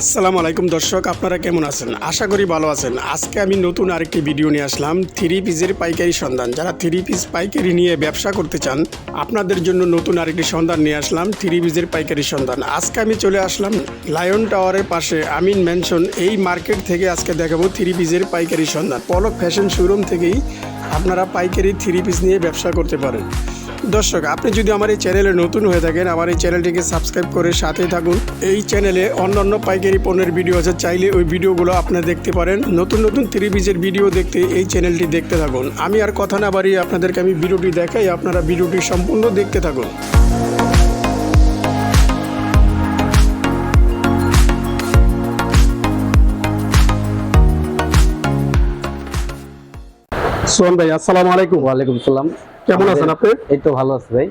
আসসালামু আলাইকুম দর্শক, আপনারা কেমন আছেন? আশা করি ভালো আছেন। আজকে আমি নতুন আরেকটি ভিডিও নিয়ে আসলাম, থ্রি পিসের পাইকারি সন্ধান। যারা থ্রি পিস পাইকারি নিয়ে ব্যবসা করতে চান, আপনাদের জন্য নতুন আরেকটি সন্ধান নিয়ে আসলাম, থ্রি পিসের পাইকারি সন্ধান। আজকে আমি চলে আসলাম লায়ন টাওয়ারের পাশে, আমিন ম্যানশন। এই মার্কেট থেকে আজকে দেখাবো থ্রি পিসের পাইকারি সন্ধান। পলক ফ্যাশন শোরুম থেকেই আপনারা পাইকারি থ্রি পিস নিয়ে ব্যবসা করতে পারেন। দর্শক আপনি যদি আমার এই চ্যানেলে নতুন হয়ে থাকেন আমার এই চ্যানেলটিকে সাবস্ক্রাইব করে সাথে থাকুন। এই চ্যানেলে অন্যান্য পাইকারি পণ্যের ভিডিও আছে চাইলে ওই ভিডিওগুলো আপনারা দেখতে পারেন। নতুন নতুন ত্রিবিজের ভিডিও দেখতে এই চ্যানেলটি দেখতে থাকুন। আমি আর কথা না বাড়িয়ে আপনাদেরকে আমি ভিডিওটি দেখাই আপনারা ভিডিওটি সম্পূর্ণ দেখতে থাকুন। সোহান ভাই আসসালামু আলাইকুম। ওয়ালাইকুম সালাম কেমন আছেন আপনি? এই তো ভালো আছে ভাই।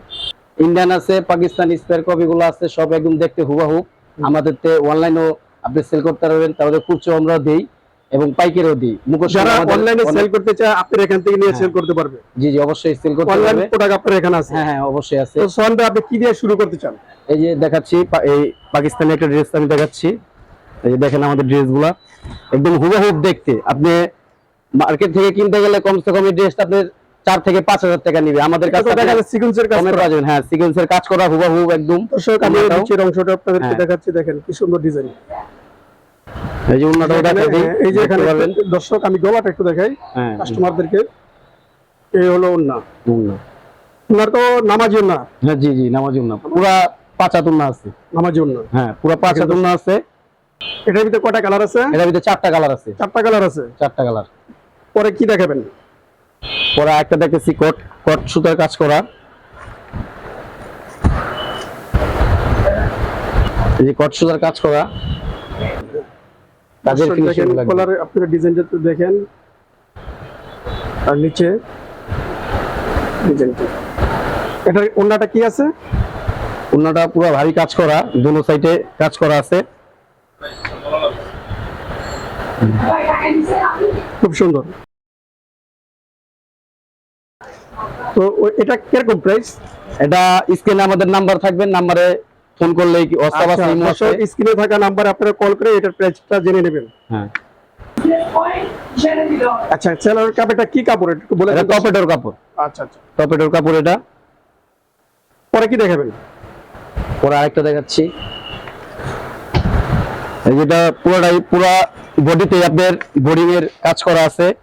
ইন্ডিয়ান আছে পাকিস্তানি স্পেয়ার কপি গুলো আছে সব একদম দেখতে হুবাহু। আমাদের তে অনলাইনও আপনি সেল করতে পারবেন তাহলে খুচরো আমরা দেই এবং পাইকারিও দিই। মুখোশ যারা অনলাইনে সেল করতে চায় আপনি এখান থেকে নিয়ে সেল করতে পারবে। জি জি অবশ্যই সেল করতে পারবে। অনলাইন প্রোডাক্ট আপনার এখানে আছে। হ্যাঁ হ্যাঁ অবশ্যই আছে। তো সোহান ভাই আপনি কি দিয়ে শুরু করতে চান? এই যে দেখাচ্ছি এই পাকিস্তানি একটা ড্রেস আমি দেখাচ্ছি। এই যে দেখেন আমাদের ড্রেসগুলা একদম হুবহুব দেখতে। আপনি মার্কেট থেকে কিনতে গেলে কমসে কম এই ড্রেসটা আপনার চার থেকে পাঁচ হাজার টাকা নিবে। আমাদের কাছে দেখা যাচ্ছে সিকোয়েন্সের কাজ করা। পাওয়া যাবে হ্যাঁ সিকোয়েন্সের কাজ করা একদম। দর্শক আমি নিচের অংশটা আপনাদেরকে হ্যাঁ। দেখাচ্ছি দেখেন কি সুন্দর ডিজাইন এই যে উন্নটাও দেখা। এই যে এখানে দর্শক আমি গলাটা একটু দেখাই। হ্যাঁ। কাস্টমারদেরকে এই হলো ওন্না উন্না। ওনার তো নামাজি হ্যাঁ জি জি নামাজ উন্না। পুরা আছে। নামাজি হ্যাঁ পুরা আছে। এটার ভিতরে কয়টা কালার আছে? এটার ভিতরে চারটা কালার আছে। চারটা কালার আছে। চারটা কালার পরে কি দেখাবেন? পরে একটা দেখতেছি কট কট সুতার কাজ করা। এই যে কট সুতার কাজ করা। কাজের ফিনিশিং লাগবে। কলার আপনারা ডিজাইনটা একটু দেখেন। আর নিচে ডিজাইনটা এটার ওন্নাটা কি আছে? উন্নাটা পুরো ভারী কাজ করা দুনো সাইডে কাজ করা আছে। খুব সুন্দর। তো ও- এটা কীরকম প্রাইস এটা স্ক্রিনে আমাদের নাম্বার থাকবে নাম্বারে ফোন করলে কি স্ক্রিনে থাকা নাম্বারে আপনারা কল করে এটার প্রাইসটা জেনে নেবেন। হ্যাঁ। আচ্ছা সেলার কাপড়টা কি কাপড়? একটু বলে এটা। টপেটোর কাপড়। আচ্ছা আচ্ছা। টপেটোর কাপড় এটা। পরে কি দেখাবেন? পরে আরেকটা দেখাচ্ছি। এই যেটা পুরোটাই পুরা বডিতে আপনার বোরিং এর কাজ করা আছে।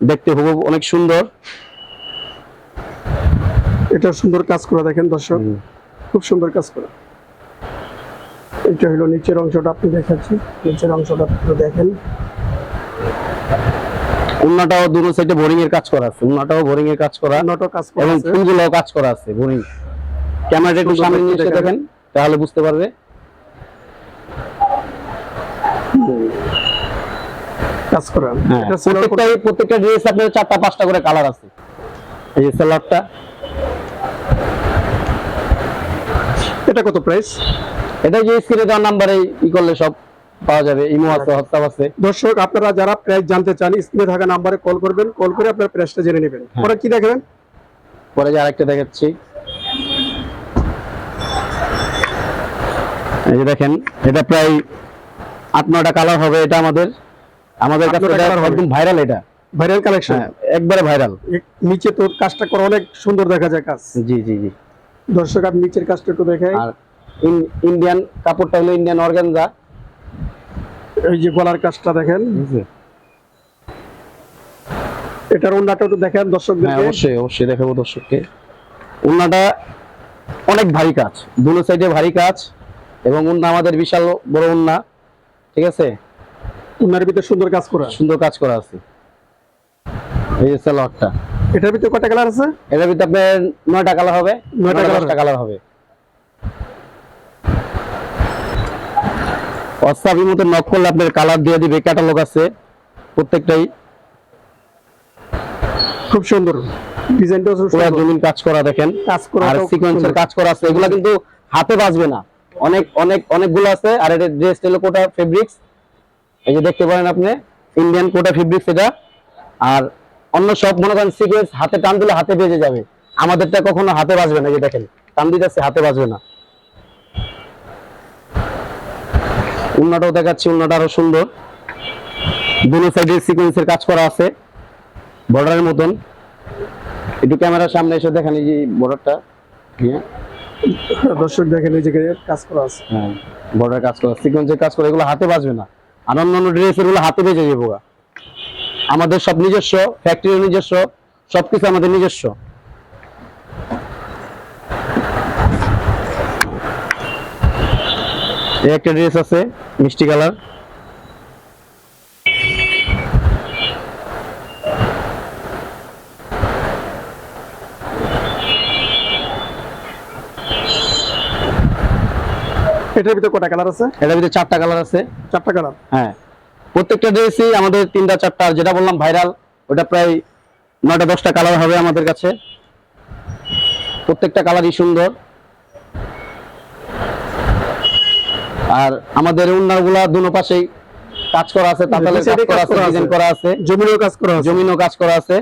দেখতে খুব অনেক সুন্দর। এটা সুন্দর কাজ করা দেখেন দর্শক। খুব সুন্দর কাজ করা। এটা হলো নিচের অংশটা আপনি দেখাচ্ছি নিচের অংশটা একটু দেখেন। উন্নাটাও দুটো সাইডে বোরিং এর কাজ করা আছে। উন্নাটাও বোরিং এর কাজ করা নটো কাজ করা এবং আছে। ফুলগুলো কাজ করা আছে বোরিং। ক্যামেরাটা একটু সামনে নিয়ে এসে দেখেন। তাহলে বুঝতে পারবে। কাজ করা। হ্যাঁ প্রত্যেকটাই প্রত্যেকটা ড্রেস আপনার চারটা পাঁচটা করে কালার আছে। এই যে সেলারটা এটা কত প্রাইস এটা যে স্ক্রিনে দেওয়ার নাম্বারে ই করলে সব পাওয়া যাবে ইমো আছে হোয়াটসঅ্যাপ আছে। দর্শক আপনারা যারা প্রাইস জানতে চান স্ক্রিনে থাকা নাম্বারে কল করবেন কল করে আপনার প্রাইসটা জেনে নেবেন। হ্যাঁ। পরে কি দেখাবেন? পরে যে আরেকটা দেখাচ্ছি। এই যে দেখেন এটা প্রায় আট নটা কালার হবে এটা আমাদের। আমাদের কাছে এটা একদম ভাইরাল এটা। ভাইরাল কালেকশন হ্যাঁ একবারে ভাইরাল নিচে তো কাজটা করা অনেক সুন্দর দেখা যায় কাজ। জি জি জি। দর্শক আপনি নিচের কাজটা একটু দেখাই আর ইন্ডিয়ান কাপড়টা হলো ইন্ডিয়ান অর্গানজা। এই যে গলার কাজটা দেখেন। এটার ওন্নাটা একটু দেখেন হ্যাঁ অবশ্যই অবশ্যই দেখাবো দর্শককে। উন্নাটা অনেক ভারী কাজ দুনো সাইডে ভারী কাজ এবং উন্না আমাদের বিশাল বড় উন্না ঠিক আছে? ওনার ভিতরে সুন্দর কাজ করা। সুন্দর কাজ করা আছে। এই যে সালোয়ারটা। এটার ভিতরে কয়টা কালার আছে? এটার ভিতরে আপনার নয়টা কালার হবে নয়টা colour কালার হবে। হোয়াটসঅ্যাপের মতো নক করলে আপনার কালার দিয়ে দিবে ক্যাটালগ আছে প্রত্যেকটাই। খুব সুন্দর। ডিজাইনটা পুরো জমিন কাজ করা দেখেন। কাজ করা আর সিকোয়েন্সের কাজ করা আছে। এগুলা কিন্তু হাতে বাজবে না। অনেক অনেক অনেকগুলো আছে। আর এটা ড্রেস হলো কোটা ফেব্রিক্স এই যে দেখতে পারেন আপনি ইন্ডিয়ান কোটা ফেব্রিক্স এটা। আর অন্য সব মনে করেন সিকোয়েন্স হাতে টান দিলে হাতে বেজে যাবে। আমাদেরটা কখনো হাতে বাজবে না যে দেখেন টান দিতেছে হাতে বাজবে না। উন্নাটাও দেখাচ্ছি উন্নাটা আরও সুন্দর। দুনো সাইডে সিকোয়েন্সের কাজ করা আছে বর্ডারের মতন। একটু ক্যামেরার সামনে এসে দেখেন এই যে বর্ডারটা হ্যাঁ। দর্শক দেখেন এই জায়গায় কাজ করা আছে। হ্যাঁ বর্ডার কাজ করা সিকোয়েন্সের কাজ করা এগুলো হাতে বাজবে না। আর অন্যান্য ড্রেস এগুলো হাতে বেজে যাব গা। আমাদের সব নিজস্ব ফ্যাক্টরি নিজস্ব সবকিছু আমাদের নিজস্ব। একটা ড্রেস আছে মিষ্টি কালার। এটার ভিতরে কটা কালার আছে? এটার ভিতরে চারটা কালার আছে। চারটা কালার। হ্যাঁ। প্রত্যেকটা ড্রেসই আমাদের তিনটা চারটা যেটা বললাম ভাইরাল ওটা প্রায় নয়টা দশটা কালার হবে আমাদের কাছে। প্রত্যেকটা কালারই সুন্দর। আর আমাদের উন্নারগুলা দুনো পাশেই কাজ করা আছে তাতালের কাজ করা আছে ডিজাইন করা আছে। জমিনেও কাজ করা আছে। জমিনও কাজ করা আছে।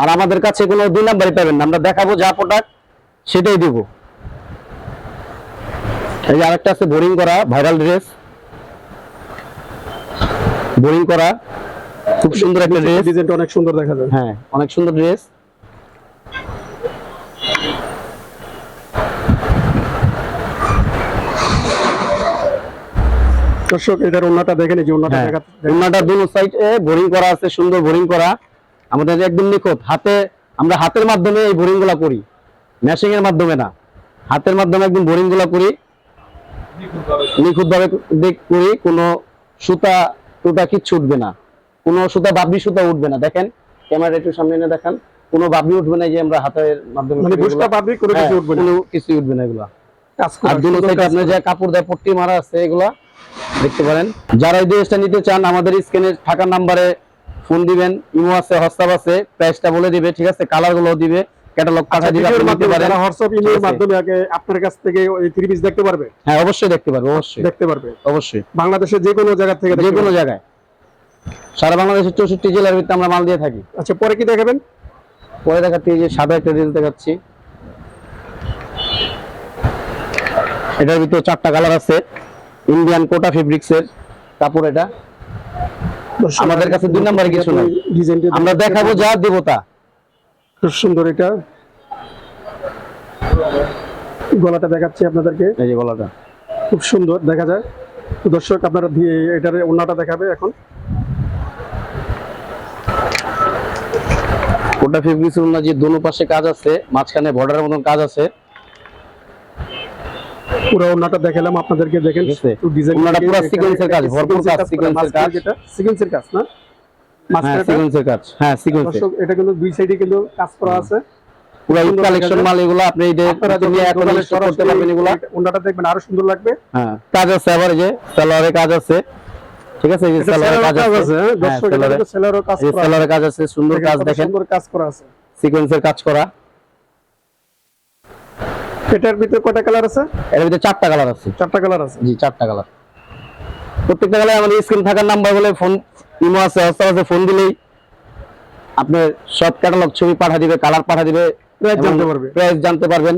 আর আমাদের কাছে কোনো দুই নাম্বারই পাবেন না। আমরা দেখাবো যা প্রোডাক্ট সেটাই দিব। এই আরেকটা আছে বোরিং করা ভাইরাল ড্রেস। বোরিং করা খুব সুন্দর একটা ড্রেস। ডিজাইনটা অনেক সুন্দর দেখা যায়। হ্যাঁ অনেক সুন্দর ড্রেস। দর্শক এটার ওন্নাটা দেখেন এই যে হ্যাঁ দেখা উন্নাটা দুনো সাইডে বোরিং করা আছে সুন্দর বোরিং করা। আমাদের একদম নিখুঁত হাতে আমরা হাতের মাধ্যমে এই বোরিংগুলা করি। মেশিং এর মাধ্যমে না। হাতের মাধ্যমে একদম বোরিংগুলা করি। নিখুঁত ভাবে করি কোনো সুতা টুটা কিচ্ছু উঠবে না। কোনো সুতা বাবরি সুতা উঠবে না। দেখেন ক্যামেরা একটু সামনে এনে দেখান। কোনো বাবরি উঠবে না যে আমরা হাতের মাধ্যমে মানে এগুলা। করে কিছু হ্যাঁ, উঠবে না। কিছু উঠবে না এগুলা। আর দুটো সুন্দর সাইডে যে কাপড় দেয় পট্টি মারা আছে এগুলা দেখতে পারেন। যারা এই ড্রেসটা নিতে চান আমাদের স্ক্রিনে থাকা নাম্বারে ফোন দিবেন। ইমো আছে হোয়াটসঅ্যাপ আছে প্রাইসটা বলে দিবে ঠিক আছে? কালারগুলো দিবে। ক্যাটালগ আচ্ছা পাঠিয়ে দিবে আপনি নিতে মাধ্যমে পারেন হোয়াটসঅ্যাপ আছে। মাধ্যমে আগে আপনার কাছ থেকে ওই থ্রি পিস দেখতে পারবে? হ্যাঁ অবশ্যই দেখতে পারবে অবশ্যই। দেখতে পারবে। অবশ্যই। বাংলাদেশের যে কোনো জায়গা থেকে যে কোনো জায়গায়। সারা বাংলাদেশের চৌষট্টি জেলার ভিতরে আমরা মাল দিয়ে থাকি। আচ্ছা পরে কি দেখাবেন? পরে দেখাচ্ছি যে সাদা একটা রিল দেখাচ্ছি। এটার ভিতরে চারটা কালার আছে। ইন্ডিয়ান কোটা ফেব্রিক্স এর কাপড় এটা। আমাদের কাছে দুই নাম্বারে কিছু নাই। আমরা দেখাবো যা দিব তা খুব সুন্দর এটা। গলাটা দেখাচ্ছি আপনাদেরকে। এই যে গলাটা। খুব সুন্দর দেখা যায়। দর্শক আপনারা এটার ওন্নাটা দেখাবে এখন। কোটা ফেব্রিক্স এর যে দোনো পাশে কাজ আছে মাঝখানে বর্ডারের মতন কাজ আছে। পুরো ওন্নাটা দেখালাম আপনাদেরকে দেখেন ওন্নাটা পুরো সিকোয়েন্সের কাজ, ভরপুর কাজ, সিকোয়েন্সের কাজ। এটা সিকোয়েন্সের কাজ না? হ্যাঁ সিকোয়েন্সের কাজ। হ্যাঁ সিকোয়েন্সের এটা কিন্তু দুই সাইডে কিন্তু কাজ করা আছে। পুরো কালেকশন মাল এগুলো আপনি এই নিয়ে এখন করতে পারবেন এগুলো। সরাসরি দেখবেন আরও সুন্দর লাগবে। হ্যাঁ কাজ আছে আবার যে সালোয়ারে কাজ আছে। ঠিক আছে এই যে এটা সালোয়ারে সেলারের কাজ কাজ আছে। আছে দর্শক এটা সেলারে- কিন্তু সেলারও কাজ আছে। সালোয়ারে কাজ আছে সুন্দর কাজ দেখেন। সুন্দর কাজ করা আছে। সিকোয়েন্সের কাজ করা। এটার ভিতরে কয়টা কালার আছে? এর ভিতরে চারটা কালার আছে। চারটা কালার আছে। জি চারটা কালার প্রত্যেকটা কালার আমাদের স্ক্রিন থাকার নাম্বার বলে ফোন ইমো আছে হোয়াটসঅ্যাপ আছে ফোন দিলেই আপনি সব ক্যাটালগ ছবি পাঠা দিবে কালার পাঠা দিবে Price জানতে পারবে। প্রাইস জানতে পারবেন।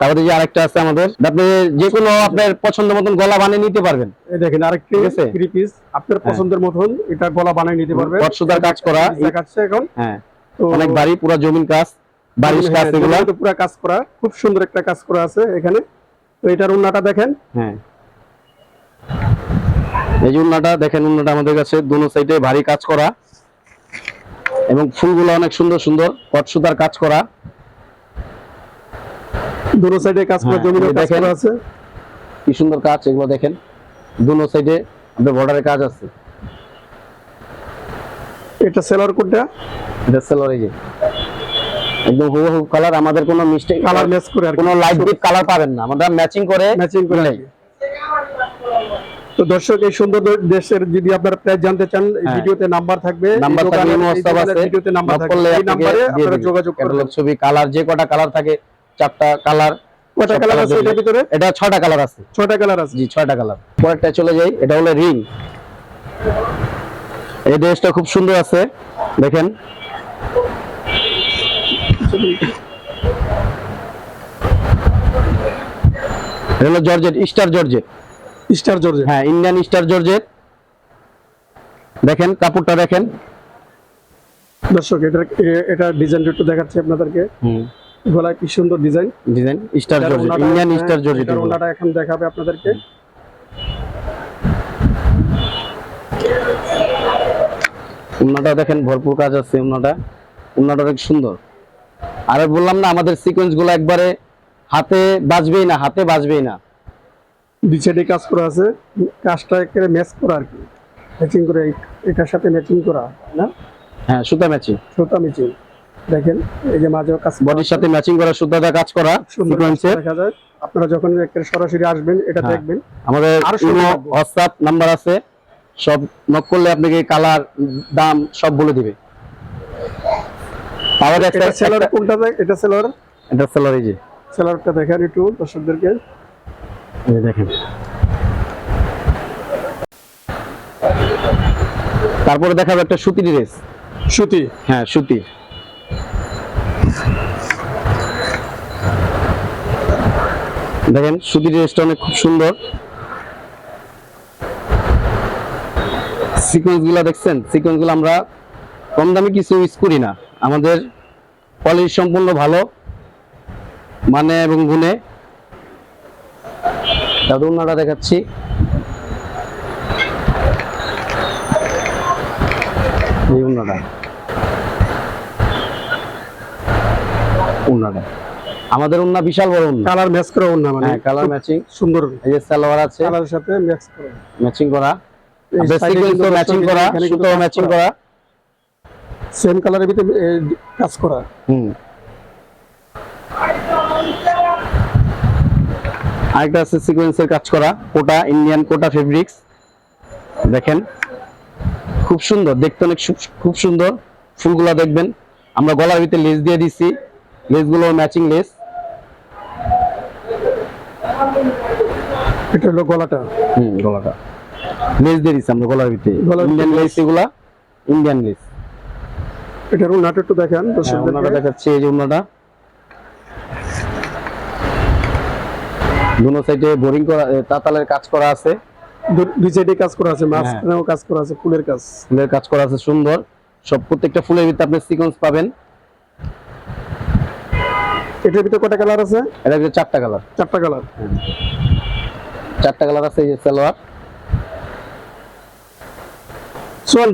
তারপরে যে আরেকটা আছে আমাদের আপনি যে কোনো আপনার পছন্দ মতন গলা বানিয়ে নিতে পারবেন। এই দেখেন আরেকটি আছে? থ্রি পিস আপনার পছন্দের মতন এটা গলা বানিয়ে নিতে পারবে। পট সুতার কাজ করা। দেখাচ্ছে এখন। হ্যাঁ। তো অনেক বাড়ি পুরো জমিন কাজ কাজ হ্যাঁ, এগুলো। পুরো কাজ করা খুব সুন্দর একটা কাজ করা আছে এখানে। তো এটার উন্নাটা দেখেন। হ্যাঁ। এই উন্নাটা দেখেন উন্নাটা আমাদের কাছে দুনো সাইডে ভারী কাজ করা। এবং ফুলগুলো অনেক সুন্দর সুন্দর পট সুতার কাজ করা। দুটো সাইডে কাজ করা হ্যাঁ, জমিতে দেখেন। আছে। কি সুন্দর কাজ এগুলো দেখেন। দুনো সাইডে আপনার বর্ডারে কাজ আছে। এটা সেলার কোডটা এটা সেলর এই যে। একদম হুবহু কালার আমাদের কোনো মিস্টেক কালার ম্যাচ করে আর কোনো লাইট ডিপ কালার পাবেন না। আমরা ম্যাচিং করে ম্যাচিং করে। তো দর্শক এই সুন্দর দেশের যদি আপনারা প্রাইস জানতে চান এই। ভিডিওতে নাম্বার থাকবে নাম্বার থাকবে হোয়াটসঅ্যাপ আছে। ভিডিওতে নাম্বার থাকবে এই নাম্বারে আপনারা যোগাযোগ করবেন ছবি কালার যে কটা কালার থাকে চারটা কালার কয়টা কালার আছে এটার ভিতরে? এটা কালার আছে। কালার আছে। জি কালার। পরেরটা চলে যাই এটা হলো রিং। এই ড্রেসটা খুব সুন্দর আছে দেখেন। এটা হলো georgette star georgette. Star georgette. হ্যাঁ ইন্ডিয়ান স্টার জর্জেট দেখেন কাপড়টা দেখেন। দর্শক এটা এটা ডিজাইনটা একটু দেখাচ্ছি আপনাদেরকে। হুম। গলায় কি সুন্দর design design star georgette Indian star georgette ওড়নাটা এখন দেখাবে আপনাদেরকে। উন্নাটা দেখেন ভরপুর কাজ আছে উন্নাটা উন্নাটা অনেক সুন্দর। আর বললাম না আমাদের সিকোয়েন্সগুলো একবারে হাতে বাজবেই না হাতে বাজবেই না। দুই সাইডে কাজ করা আছে কাজটা একেবারে ম্যাচ করা আর কি। ম্যাচিং করে এটার সাথে ম্যাচিং করা না? হ্যাঁ সুতা ম্যাচিং সুতা ম্যাচিং দেখেন এই যে মাঝে কাজ বডির সাথে ম্যাচিং করা সুতাটা কাজ করা সুন্দর সিকোয়েন্সের দেখা যায়। আপনারা যখন একেবারে সরাসরি আসবেন এটা হ্যাঁ। দেখবেন। আমাদের হোয়াটসঅ্যাপ নাম্বার আছে। সব নক করলে আপনাকে কালার দাম সব বলে দিবে। আমাদের একটা সেলার কোনটা এটা সেলার এটা সেলার এই যে। সেলারটা দেখেন একটু দর্শকদেরকে। দেখেন। তারপরে দেখাবো একটা সুতি ড্রেস। সুতি? হ্যাঁ সুতি। দেখেন সুতি ড্রেসটা অনেক খুব সুন্দর। সিকোয়েন্সগুলা দেখছেন? সিকোয়েন্সগুলো আমরা কম দামে কিছু ইউজ করি না। আমাদের কোয়ালিটি সম্পূর্ণ ভালো। মানে এবং গুণে। উন্নাটা দেখাচ্ছি। এই উন্নাটা উন্নাটা আমাদের উন্না বিশাল বড় উন্না কালার ম্যাচ করা ওর না মানে। হ্যাঁ কালার ম্যাচিং। সুন্দর। এই যে সালোয়ার আছে। কালারের সাথে ম্যাচ করা। ম্যাচিং করা। সিকোয়েন্স ম্যাচিং করা। সুতো ম্যাচিং করা। করা। সেম কালারের ভিতরে কাজ করা। হুম। আরেকটা আছে সিকোয়েন্সের কাজ করা কোটা ইন্ডিয়ান কোটা ফেব্রিক্স দেখেন খুব সুন্দর দেখতে অনেক খুব সুন্দর। ফুলগুলা দেখবেন আমরা গলার ভিতরে লেস দিয়ে দিছি। লেসগুলো ম্যাচিং লেস এটা হলো গলাটা। হুম গলাটা। লেস দিয়ে দিছি আমরা গলার ভিতরে। ইন্ডিয়ান লেস এগুলা ইন্ডিয়ান লেস এটার ওনাটা একটু দেখেন ওনাটা দর্শকদেরকে। দেখাচ্ছি এই যে ওনাটা দুনো সাইডে বোরিং করা তাতালের কাজ করা আছে। দুই সাইডে কাজ করা হ্যাঁ। আছে মাঝখানেও কাজ করা আছে ফুলের কাজ। ফুলের কাজ করা আছে সুন্দর। সব প্রত্যেকটা ফুলের ভিতরে আপনি সিকোয়েন্স পাবেন। এটার ভিতরে কটা কালার আছে? এটা হচ্ছে চারটা কালার চারটা কালার চারটা কালার আছে এই যে সালোয়ার।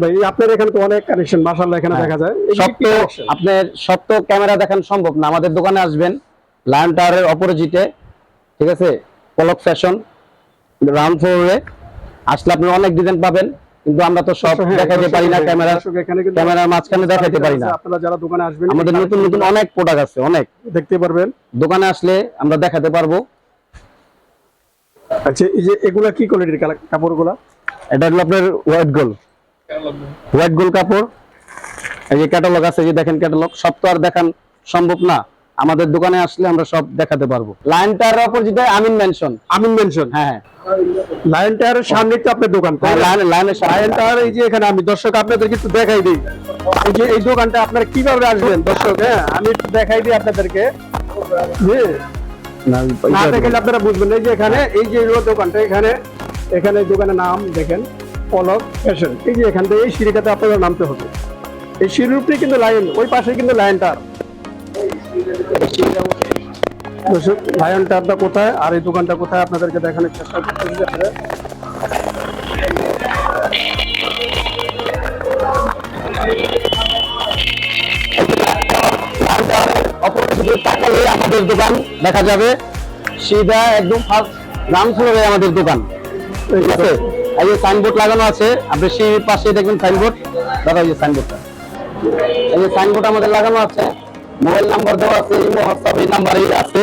ভাই আপনার এখানে তো অনেক কানেকশন মাশাআল্লাহ এখানে হ্যাঁ। দেখা যায়। সব তো আপনার সব তো ক্যামেরা দেখানো সম্ভব না। আমাদের দোকানে আসবেন লায়ন টাওয়ারের অপোজিটে ঠিক আছে? পলক ফ্যাশন রাউন্ড ফ্লোরে আসলে আপনি অনেক ডিজাইন পাবেন কিন্তু আমরা তো সব হ্যাঁ, দেখাতে পারি না ক্যামেরা ক্যামেরার মাঝখানে দেখাতে পারি না। আপনারা যারা দোকানে আসবেন আমাদের নতুন নতুন অনেক প্রোডাক্ট আছে অনেক। দেখতে পারবেন। দোকানে আসলে আমরা দেখাতে পারব। আচ্ছা এই যে এগুলা কি কোয়ালিটির কাপড়গুলা? এটা হলো আপনার হোয়াইট গোল হোয়াইট গোল কাপড়। এই যে ক্যাটালগ আছে যে দেখেন ক্যাটালগ সব তো আর দেখান সম্ভব না। আমাদের দোকানে আসলে আমরা সব দেখাতে পারব। লাইন লাইনটার অপোজিটে আমিন মেনশন আমিন মেনশন হ্যাঁ হ্যাঁ। লায়ন টায়ারের সামনে তো আপনার দোকান তাই লাইন লাইনের লায়ন টায়ার এই যে এখানে আমি দর্শক আপনাদেরকে একটু দেখাই দিই। এই যে এই দোকানটা আপনারা কীভাবে আসবেন দর্শক? হ্যাঁ আমি একটু দেখাই দিই আপনাদেরকে। না দেখলে আপনারা বুঝবেন এই যে এখানে এই যে দোকানটা এখানে এখানে দোকানের নাম দেখেন পলক ফ্যাশন এই যে এখান থেকে এই সিঁড়িটাতে আপনাদের নামতে হবে। এই সিঁড়ির উপরে কিন্তু লাইন ওই পাশে কিন্তু লাইনটার দর্শক লায়ন কোথায়? আর এই দোকানটা কোথায়? আপনাদেরকে দেখানোর চেষ্টা করতেছি আমাদের দোকান দেখা যাবে। সিধা একদম ফার্স্ট গ্রাউন্ড ফ্লোরে আমাদের দোকান। ঠিক আছে? এই যে সাইনবোর্ড লাগানো আছে, আপনি সেই পাশে দেখবেন সাইনবোর্ড দাদা, এই যে সাইনবোর্ডটা এই যে সাইনবোর্ড আমাদের লাগানো আছে। মোবাইল নাম্বার দেওয়া আছে ইমো হোয়াটসঅ্যাপ এই নাম্বারেই আছে।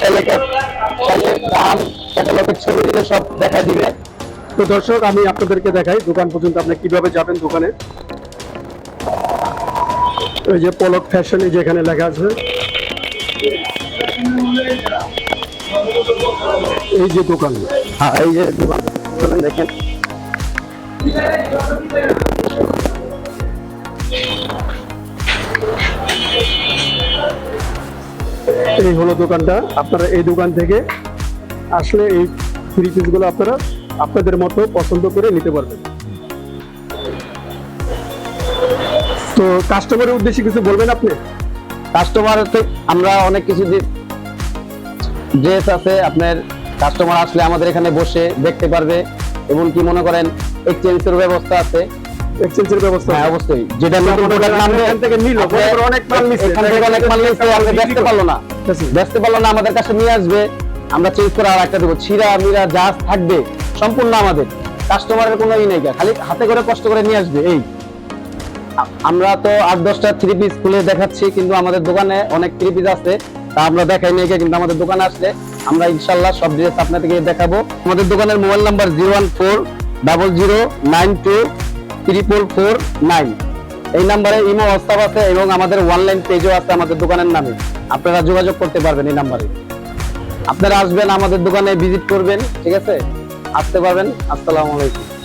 চাইলে চাইলে দাম ক্যাটালগের ছবি দিলে সব দেখা দিবে। তো দর্শক আমি আপনাদেরকে দেখাই দোকান পর্যন্ত আপনি কীভাবে যাবেন দোকানে। ওই যে পলক ফ্যাশন এই যে এখানে লেখা আছে। এই যে দোকান। হ্যাঁ এই যে দোকান। দোকান দেখেন। এই হলো দোকানটা। আপনারা এই দোকান থেকে আসলে এই থ্রি পিসগুলো আপনারা আপনাদের মতো পছন্দ করে নিতে পারবেন। তো কাস্টমারের উদ্দেশ্যে কিছু বলবেন আপনি? কাস্টমার হচ্ছে, আমরা অনেক কিছু ড্রেস আছে, আপনার কাস্টমার আসলে আমাদের এখানে বসে দেখতে পারবে। এবং কি মনে করেন এক্সচেঞ্জের ব্যবস্থা আছে। এক্সচেঞ্জের ব্যবস্থা হ্যাঁ অবশ্যই। যেটা নতুন প্রোডাক্ট নামবে এখান থেকে নিলো, অনেক মাল নিছে, এখান থেকে অনেক মাল নিছে আপনি বেচতে পারল না। বেচতে পারল না আমাদের কাছে নিয়ে আসবে আমরা চেঞ্জ করে আর একটা দেবো। ছিঁড়া মিরা যা থাকবে সম্পূর্ণ আমাদের। কাস্টমারের কোনো ই নেই খালি হাতে করে কষ্ট করে নিয়ে আসবে এই। আমরা তো আট দশটা থ্রি পিস খুলে দেখাচ্ছি কিন্তু আমাদের দোকানে অনেক থ্রি পিস আছে। তা আমরা দেখাই নাই কিন্তু আমাদের দোকানে আসলে আমরা ইনশাল্লাহ সব ড্রেস আপনাদেরকে দেখাবো। আমাদের দোকানের mobile number zero one four double zero nine two triple four nine এই নাম্বারে ইমো হোয়াটসঅ্যাপ আছে এবং আমাদের অনলাইন পেজও আছে আমাদের দোকানের নামে। আপনারা যোগাযোগ করতে পারবেন এই নাম্বারে। আপনারা আসবেন আমাদের দোকানে ভিজিট করবেন, ঠিক আছে? আসতে পারবেন। আসসালামু আলাইকুম।